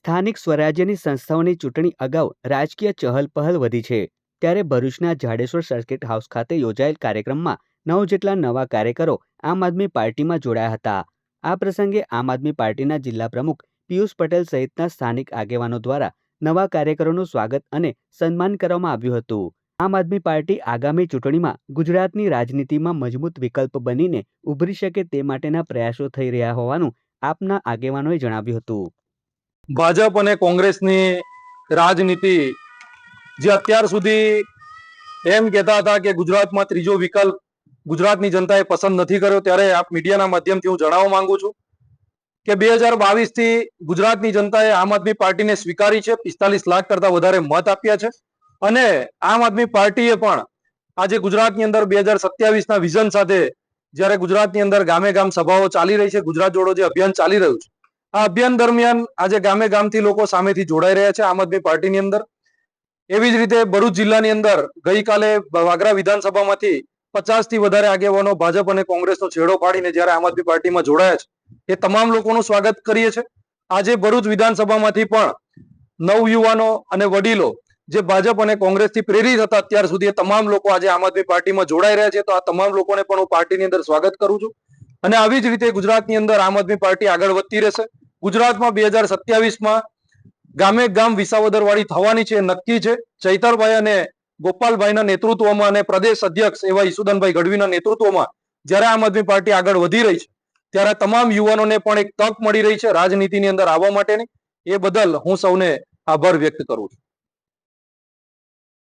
સ્થાનિક સ્વરાજ્યની સંસ્થાઓની ચૂંટણી અગાઉ રાજકીય ચહલપહલ વધી છે. ત્યારે ભરૂચના જાડેશ્વર સર્કિટ હાઉસ ખાતે યોજાયેલ કાર્યક્રમમાં નવ જેટલા નવા કાર્યકરો આમ આદમી પાર્ટીમાં જોડાયા હતા. આ પ્રસંગે આમ આદમી પાર્ટીના જિલ્લા પ્રમુખ પિયુષ પટેલ સહિતના સ્થાનિક આગેવાનો દ્વારા નવા કાર્યકરોનું સ્વાગત અને સન્માન કરવામાં આવ્યું હતું. આમ આદમી પાર્ટી આગામી ચૂંટણીમાં ગુજરાતની રાજનીતિમાં મજબૂત વિકલ્પ બનીને ઉભરી શકે તે માટેના પ્રયાસો થઈ રહ્યા હોવાનું આપના આગેવાનોએ જણાવ્યું હતું. ભાજપ અને કોંગ્રેસની રાજનીતિ, જે અત્યાર સુધી એમ કહેતા હતા કે ગુજરાતમાં ત્રીજો વિકલ્પ ગુજરાતની જનતાએ પસંદ નથી કર્યો, ત્યારે આપ મીડિયાના માધ્યમથી હું જણાવવા માંગુ છું કે બે હજાર બાવીસથી ગુજરાતની જનતાએ આમ આદમી પાર્ટીને સ્વીકારી છે, પિસ્તાલીસ લાખ કરતા વધારે મત આપ્યા છે અને આમ આદમી પાર્ટીએ પણ આજે ગુજરાતની અંદર બે હજાર સત્યાવીસના વિઝન સાથે જ્યારે ગુજરાતની અંદર ગામે ગામ સભાઓ ચાલી રહી છે, ગુજરાત જોડો જે અભિયાન ચાલી રહ્યું છે આ અભિયાન દરમિયાન આજે ગામે ગામથી લોકો સામેથી જોડાઈ રહ્યા છે આમ આદમી પાર્ટીની અંદર. એવી જ રીતે ભરૂચ જિલ્લાની અંદર ગઈકાલે વાગરા વિધાનસભામાંથી પચાસથી વધારે આગેવાનો ભાજપ અને કોંગ્રેસનો છેડો પાડીને જ્યારે આમ આદમી પાર્ટીમાં જોડાયા છે, એ તમામ લોકોનું સ્વાગત કરીએ છીએ. આજે ભરૂચ વિધાનસભામાંથી પણ નવ યુવાનો અને વડીલો જે ભાજપ અને કોંગ્રેસથી પ્રેરિત હતા અત્યાર સુધી એ તમામ લોકો આજે આમ આદમી પાર્ટીમાં જોડાઈ રહ્યા છે, તો આ તમામ લોકોને પણ હું પાર્ટીની અંદર સ્વાગત કરું છું. અને આવી જ રીતે ગુજરાતની અંદર આમ આદમી પાર્ટી આગળ વધતી રહેશે. ગુજરાતમાં બે હજાર સત્યાવીસમાં ગામે ગામ વિસાવદર વાળી થવાની છે, નક્કી છે. ચૈતરભાઈ અને ગોપાલભાઈના નેતૃત્વમાં અને પ્રદેશ અધ્યક્ષ એવા ઈસુદનભાઈ ગઢવીના નેતૃત્વમાં જ્યારે આમ આદમી પાર્ટી આગળ વધી રહી છે, ત્યારે તમામ યુવાનોને પણ એક તક મળી રહી છે રાજનીતિની અંદર આવવા માટેની. એ બદલ હું સૌને આભાર વ્યક્ત કરું છું.